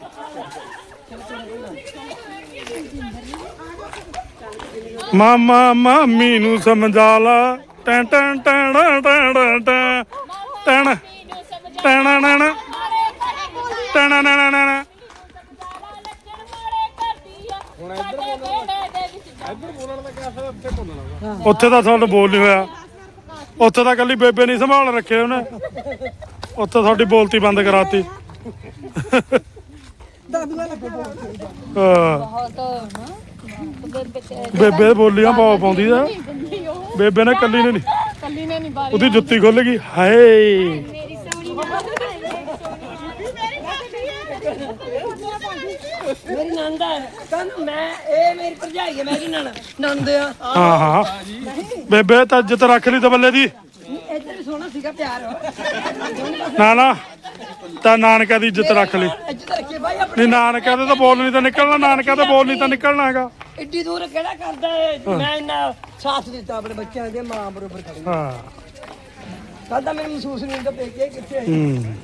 [SPEAKER 1] ਮਾਮਾ ਮਾਮੀ ਨੂੰ ਸਮਝਾ ਲਾ। ਟੈਂ ਟੈਂ ਟੈਂ ਟੈਂ ਟੈਂ ਟੈਂ। ਟੈਂ ਟੈਂ ਟੈਂ ਟੈਂ ਟੈਣਾ ਨਾ ਨਾ ਨਾ ਉੱਥੇ ਤਾਂ ਤੁਹਾਡਾ ਬੋਲ ਨਹੀਂ ਹੋਇਆ। ਉੱਥੇ ਤਾਂ ਕੱਲੀ ਬੇਬੇ ਨਹੀਂ ਸੰਭਾਲ ਰੱਖੇ ਉਹਨੇ। ਉੱਥੇ ਤੁਹਾਡੀ ਬੋਲਤੀ ਬੰਦ ਕਰਾਤੀ। ਹਾਂ। ਬੇਬੇ ਬੋਲੀਆਂ ਬਹੁਤ ਪਾਉਂਦੀ ਆ। ਬੇਬੇ ਨੇ ਕੱਲੀ ਨੇ ਨਹੀਂ
[SPEAKER 4] ਕੱਲੀ ਨੇ ਨਹੀਂ ਬਾਰੀ
[SPEAKER 1] ਉਹਦੀ ਜੁੱਤੀ ਖੁੱਲ ਗਈ। ਹਾਏ।
[SPEAKER 3] ਮੇਰੀ ਨੰਦ ਹੈ ਕਹਿੰਦਾ ਮੈਂ ਇਹ ਮੇਰੀ ਭਰਜਾਈ ਹੈ ਮੇਰੀ ਨੰਦ ਨੰਦ ਆ।
[SPEAKER 1] ਹਾਂ ਹਾਂ ਬੇਬੇ ਤਾਂ ਇੱਜ਼ਤ ਰੱਖ ਲਈ ਦਬੱਲੇ ਦੀ।
[SPEAKER 3] ਇੱਧਰ ਵੀ ਸੋਹਣਾ ਸੀਗਾ ਪਿਆਰ।
[SPEAKER 1] ਨਾ ਨਾ। ਤਾਂ ਨਾਨਕਾ ਦੀ ਇੱਜ਼ਤ ਰੱਖ ਲਈ।
[SPEAKER 3] ਇੱਜ਼ਤ ਰੱਖੇ ਭਾਈ ਆਪਣੀ
[SPEAKER 1] ਨਹੀਂ ਨਾਨਕਾ ਤੇ ਤਾਂ ਬੋਲ ਨਹੀਂ ਤਾਂ ਨਿਕਲਣਾ ਨਾਨਕਾ ਤੇ ਬੋਲ ਨਹੀਂ ਤਾਂ ਨਿਕਲਣਾ ਹੈਗਾ।
[SPEAKER 3] ਇੱਡੀ ਦੂਰ ਕਿਹੜਾ ਕਰਦਾ ਹੈ ਮੈਂ ਇੰਨਾ ਸਾਥ ਦਿੱਤਾ ਆਪਣੇ ਬੱਚਿਆਂ ਦੇ ਮਾਂ ਬਰੋਬਰ ਖੜੀ
[SPEAKER 1] ਹਾਂ।
[SPEAKER 3] ਕੱਲ ਤਾਂ ਮੈਨੂੰ ਮਹਿਸੂਸ ਨਹੀਂ ਹੁੰਦਾ ਪੇਕੇ ਕਿੱਥੇ ਆਏ
[SPEAKER 1] ਹੂੰ।